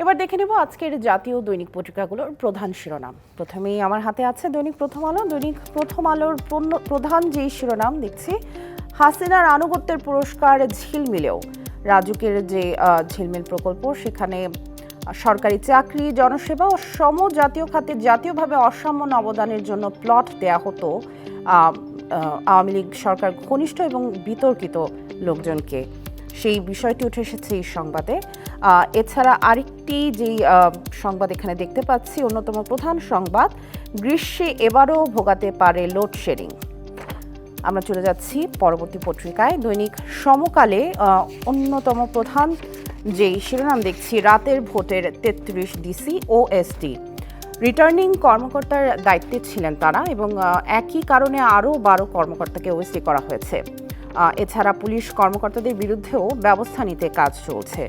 এবার দেখে নেব আজকের জাতীয় দৈনিক পত্রিকাগুলোর প্রধান শিরোনাম। প্রথমেই আমার হাতে আছে দৈনিক প্রথম আলো। দৈনিক প্রথম আলোর প্রধান যেই শিরোনাম দেখছি, হাসিনার আনুগত্যের পুরস্কার ঝিলমিলেও। রাজুকের যে ঝিলমিল প্রকল্প, সেখানে সরকারি চাকরি, জনসেবা ও সম জাতীয় খাতে জাতীয়ভাবে অসাম্য অবদানের জন্য প্লট দেয়া হতো আওয়ামী লীগ সরকার ঘনিষ্ঠ এবং বিতর্কিত লোকজনকে। সেই বিষয়টি উঠে এসেছে এই সংবাদে। এছাড়া আরেকটি যেই সংবাদ এখানে দেখতে পাচ্ছি, অন্যতম প্রধান সংবাদ, গ্রীষ্মে এবারও ভোগাতে পারে লোডশেডিং আমরা চলে যাচ্ছি পরবর্তী পত্রিকায়। দৈনিক সমকালে অন্যতম প্রধান যেই শিরোনাম দেখছি, রাতের ভোটের তেত্রিশ ডিসি ও এসটি রিটার্নিং কর্মকর্তার দায়িত্বে ছিলেন তারা এবং একই কারণে আরও বারো কর্মকর্তাকে ওএসডি করা হয়েছে। এছাড়া পুলিশ কর্মকর্তাদের বিরুদ্ধেও ব্যবস্থা নিতে কাজ চলছে।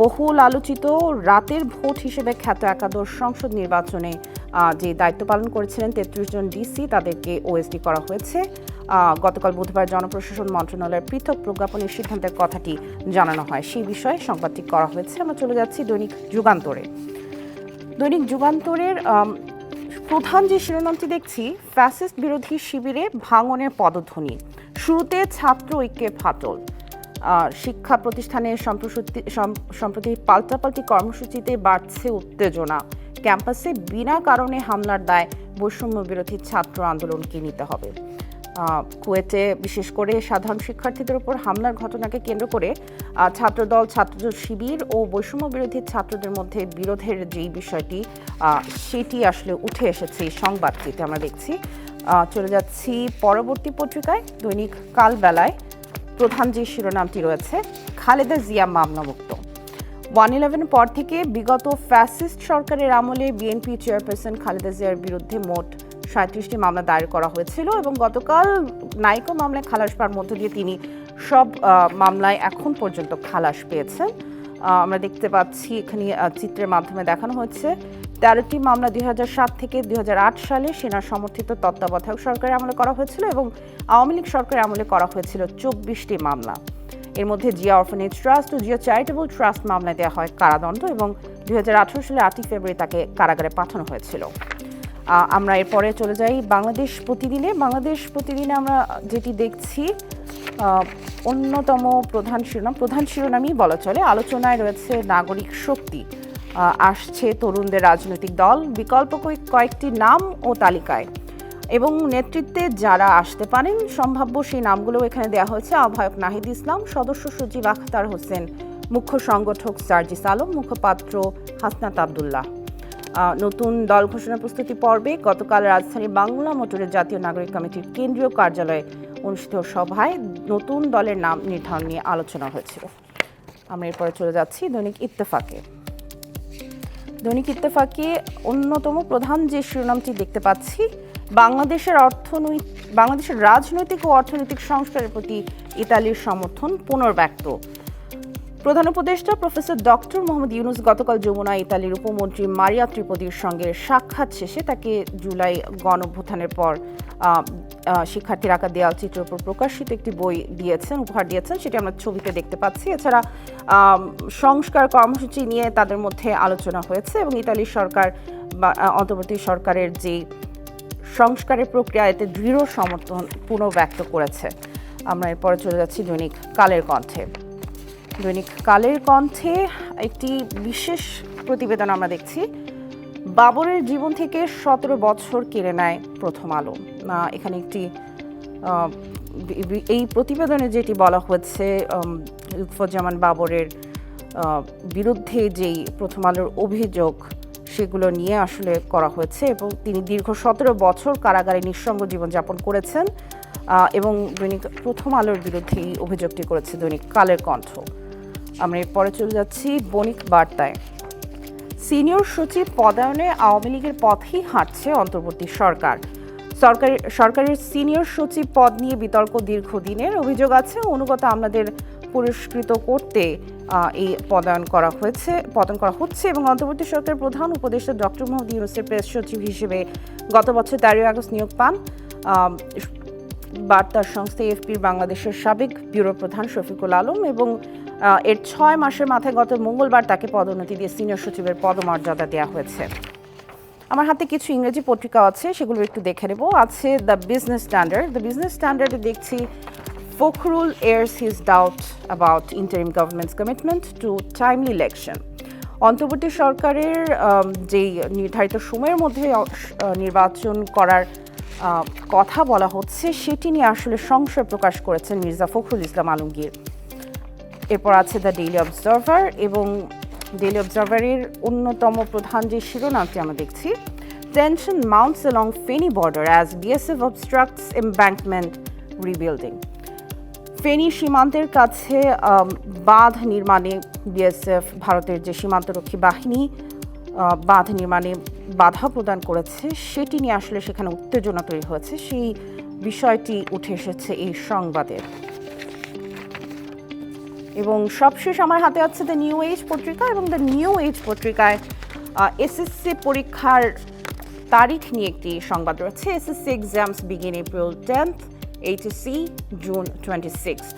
বহুল আলোচিত রাতের ভোট হিসেবে খ্যাত একাদশ সংসদ নির্বাচনে যে দায়িত্ব পালন করেছিলেন তেত্রিশ জন ডিসি, তাদেরকে ওএসডি করা হয়েছে। গতকাল বুধবার জনপ্রশাসন মন্ত্রণালয়ের পৃথক প্রজ্ঞাপনের সিদ্ধান্তের কথাটি জানানো হয়। সেই বিষয়ে সংবাদটি করা হয়েছে। আমরা চলে যাচ্ছি দৈনিক যুগান্তরে। দৈনিক যুগান্তরের প্রধান যে শিরোনামটি দেখছি, ফ্যাসিস্ট বিরোধী শিবিরে ভাঙনের পদধ্বনি। শুরুতে ছাত্র ঐক্যে ফাটল। শিক্ষা প্রতিষ্ঠানে সম্প্রসূতি- সম্প্রতি পাল্টাপাল্টি কর্মসূচিতে বাড়ছে উত্তেজনা। ক্যাম্পাসে বিনা কারণে হামলার দায় বৈষম্য বিরোধী ছাত্র আন্দোলনকে নিতে হবে। কুয়েটে বিশেষ করে সাধারণ শিক্ষার্থীদের উপর হামলার ঘটনাকে কেন্দ্র করে ছাত্রদল ছাত্র শিবির ও বৈষম্য বিরোধী ছাত্রদের মধ্যে বিরোধের যেই বিষয়টি সেটি আসলে উঠে এসেছে এই সংবাদটিতে আমরা দেখছি। চলে যাচ্ছি পরবর্তী পত্রিকায়, দৈনিক কালবেলায়। প্রধান যে শিরোনামটি রয়েছে, খালেদা জিয়া মামলামুক্ত ওয়ান ইলেভেন পর থেকে বিগত ফ্যাসিস্ট সরকারের আমলে বিএনপি চেয়ারপারসন খালেদা জিয়ার বিরুদ্ধে মোট সাঁত্রিশটি মামলা দায়ের করা হয়েছিল এবং গতকাল নাইকো মামলায় খালাস পাওয়ার মধ্য দিয়ে তিনি সব মামলায় এখন পর্যন্ত খালাস পেয়েছেন। আমরা দেখতে পাচ্ছি, এখানে চিত্রের মাধ্যমে দেখানো হচ্ছে তেরোটি মামলা দুই থেকে দুই হাজার আট সালে সেনা সমর্থিত তত্ত্বাবধায়ক সরকারের আমলে করা হয়েছিল এবং আওয়ামী লীগ সরকারের আমলে করা হয়েছিল চব্বিশটি মামলা। এর মধ্যে জিয়া অরফানেজ ট্রাস্ট ও জিয়া চ্যারিটেবল ট্রাস্ট মামলায় দেওয়া হয় কারাদণ্ড এবং দুই হাজার আঠারো সালে আটই ফেব্রুয়ারি তাকে কারাগারে পাঠানো হয়েছিল। আমরা এরপরে চলে যাই বাংলাদেশ প্রতিদিনে। বাংলাদেশ প্রতিদিনে আমরা যেটি দেখছি অন্যতম প্রধান শিরোনাম, প্রধান শিরোনামই বলা চলে, আলোচনায় রয়েছে নাগরিক শক্তি। আসছে তরুণদের রাজনৈতিক দল। বিকল্প কয়েক- কয়েকটি নাম ও তালিকায়। এবং নেতৃত্বে যারা আসতে পারেন, সম্ভাব্য সেই নামগুলো এখানে দেওয়া হয়েছে। আহ্বায়ক নাহিদ ইসলাম, সদস্য সচিব আখতার হোসেন, মুখ্য সংগঠক সার্জিস আলম, মুখপাত্র হাসনাত আবদুল্লাহ। নতুন দল ঘোষণা প্রস্তুতি পর্বে গতকাল রাজধানী বাংলা মোটরের জাতীয় নাগরিক কমিটির কেন্দ্রীয় কার্যালয়ে অনুষ্ঠিত সভায় নতুন দলের নাম নির্ধারণ নিয়ে আলোচনা হয়েছিল। আমরা এরপরে চলে যাচ্ছি দৈনিক ইত্তেফাকে। দৈনিক ইত্তেফাকে অন্যতম প্রধান যে শিরোনামটি দেখতে পাচ্ছি, বাংলাদেশের অর্থনৈতিক বাংলাদেশের রাজনৈতিক ও অর্থনৈতিক সংস্কারের প্রতি ইতালির সমর্থন পুনর্ব্যক্ত। প্রধান উপদেষ্টা প্রফেসর ডক্টর মোহাম্মদ ইউনুস গতকাল যমুনা, ইতালির উপমন্ত্রী মারিয়া ত্রিপদির সঙ্গে সাক্ষাৎ শেষে তাকে জুলাই গণঅভ্যুত্থানের পর শিক্ষার্থীর আঁকা দেয়াল চিত্রের উপর প্রকাশিত একটি বই দিয়েছেন, উপহার দিয়েছেন, সেটি আমরা ছবিতে দেখতে পাচ্ছি। এছাড়া সংস্কার কর্মসূচি নিয়ে তাদের মধ্যে আলোচনা হয়েছে এবং ইতালির সরকার বা অন্তর্বর্তী সরকারের যে সংস্কারের প্রক্রিয়া, এতে দৃঢ় সমর্থন পুনর্ব্যক্ত করেছে। আমরা এরপরে চলে যাচ্ছি দৈনিক কালের কণ্ঠে। দৈনিক কালের কণ্ঠে একটি বিশেষ প্রতিবেদন আমরা দেখছি। বাবরের জীবন থেকে সতেরো বছর কেড়ে নেয় প্রথম আলো। এখানে একটি এই প্রতিবেদনে যেটি বলা হয়েছে লুৎফুজ্জামান বাবরের বিরুদ্ধে যেই প্রথম আলোর অভিযোগ, সেগুলো নিয়ে আসলে করা হয়েছে এবং তিনি দীর্ঘ সতেরো বছর কারাগারে নিঃসঙ্গ জীবনযাপন করেছেন এবং দৈনিক প্রথম আলোর বিরুদ্ধে এই অভিযোগটি করেছে দৈনিক কালের কণ্ঠ। আমরা এরপরে চলে যাচ্ছি বণিক বার্তায়। সিনিয়র সচিব পদায়নে আওয়ামী লীগের পথেই হাঁটছে অন্তর্বর্তী সরকার। সরকারি, সরকারের সিনিয়র সচিব পদ নিয়ে বিতর্ক দীর্ঘদিনের অভিযোগ আছে। অনুগত আমাদের পুরস্কৃত করতে এই পদায়ন করা হয়েছে, পতন করা হচ্ছে এবং অন্তর্বর্তী সরকারের প্রধান উপদেষ্টা ডক্টর মোহাম্মদ ইউনুসের প্রেস সচিব হিসেবে গত বছর তেরোই আগস্ট নিয়োগ পান। বার্তা সংস্থা এফপির বাংলাদেশের সাবেক ব্যুরো প্রধান শফিকুল আলম এবং এর ছয় মাসের মাথায় গত মঙ্গলবার তাকে পদোন্নতি দিয়ে সিনিয়র সচিবের পদমর্যাদা দেওয়া হয়েছে। আমার হাতে কিছু ইংরেজি পত্রিকা আছে, সেগুলো একটু দেখে নেব। আছে the business standard the business স্ট্যান্ডার্ডে দেখছি Fakhrul airs his doubt about interim government's commitment to timely election অন্তর্বর্তী সরকারের যেই নির্ধারিত সময়ের মধ্যে নির্বাচন করার কথা বলা হচ্ছে, সেটি নিয়ে আসলে সংশয় প্রকাশ করেছেন মির্জা ফখরুল ইসলাম আলমগীর। এরপর আছে দ্য ডেইলি অবজারভার এবং ডেইলি অবজারভারের অন্যতম প্রধান যে শিরোনামটি আমরা দেখছি, tension mounts along Feni border as BSF obstructs embankment rebuilding. Feni সীমান্তের কাছে বাঁধ নির্মাণে বিএসএফ, ভারতের যে সীমান্তরক্ষী বাহিনী বাঁধ নির্মাণে বাধা প্রদান করেছে, সেটি নিয়ে আসলে সেখানে উত্তেজনা তৈরি হয়েছে, সেই বিষয়টি উঠে এসেছে এই সংবাদে। এবং সবশেষ আমার হাতে আছে দ্য নিউ এজ পত্রিকা এবং দ্য নিউ এজ পত্রিকায় এসএসসি পরীক্ষার তারিখ নিয়ে একটি সংবাদ রয়েছে। SSC exams begin April tenth HSC June twenty sixth